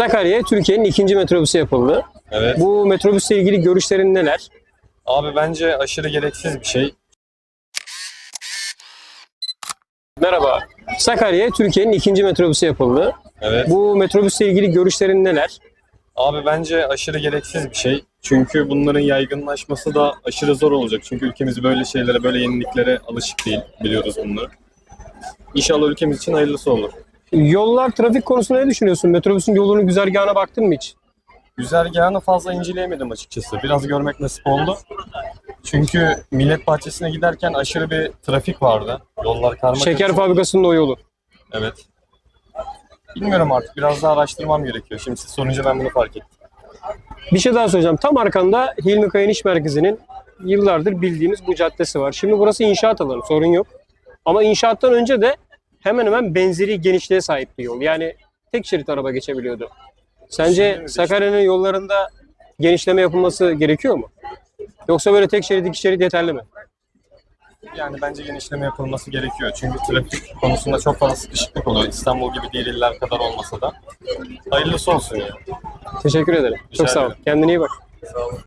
Sakarya'ya Türkiye'nin ikinci metrobüsü yapıldı. Evet. Bu metrobüsle ilgili görüşlerin neler? Abi bence aşırı gereksiz bir şey. Merhaba. Sakarya'ya Türkiye'nin ikinci metrobüsü yapıldı. Evet. Bu metrobüsle ilgili görüşlerin neler? Abi bence aşırı gereksiz bir şey. Çünkü bunların yaygınlaşması da aşırı zor olacak. Çünkü ülkemiz böyle şeylere, böyle yeniliklere alışık değil. Biliyoruz bunları. İnşallah ülkemiz için hayırlısı olur. Yollar, trafik konusunda ne düşünüyorsun? Metrobüsün yolunun güzergahına baktın mı hiç? Güzergahını fazla inceleyemedim açıkçası. Biraz görmek nasip oldu. Çünkü Millet Bahçesi'ne giderken aşırı bir trafik vardı. Yollar karma Şeker fabrikasının o yolu. Evet. Bilmiyorum artık. Biraz daha araştırmam gerekiyor. Şimdi siz sorunca ben bunu fark ettim. Bir şey daha söyleyeceğim. Tam arkanda Hilmi Kayın İş Merkezi'nin yıllardır bildiğimiz bu caddesi var. Şimdi burası inşaat alanı, sorun yok. Ama inşaattan önce de hemen hemen benzeri genişliğe sahip bir yol. Yani tek şerit araba geçebiliyordu. Sence Sakarya'nın yollarında genişleme yapılması gerekiyor mu? Yoksa böyle tek şerit, iki şerit yeterli mi? Yani bence genişleme yapılması gerekiyor. Çünkü trafik konusunda çok fazla sıkışıklık oluyor. İstanbul gibi diğer iller kadar olmasa da. Hayırlısı olsun ya. Teşekkür ederim. Rica Çok sağ ol. ederim. Kendine iyi bak. Sağ olun.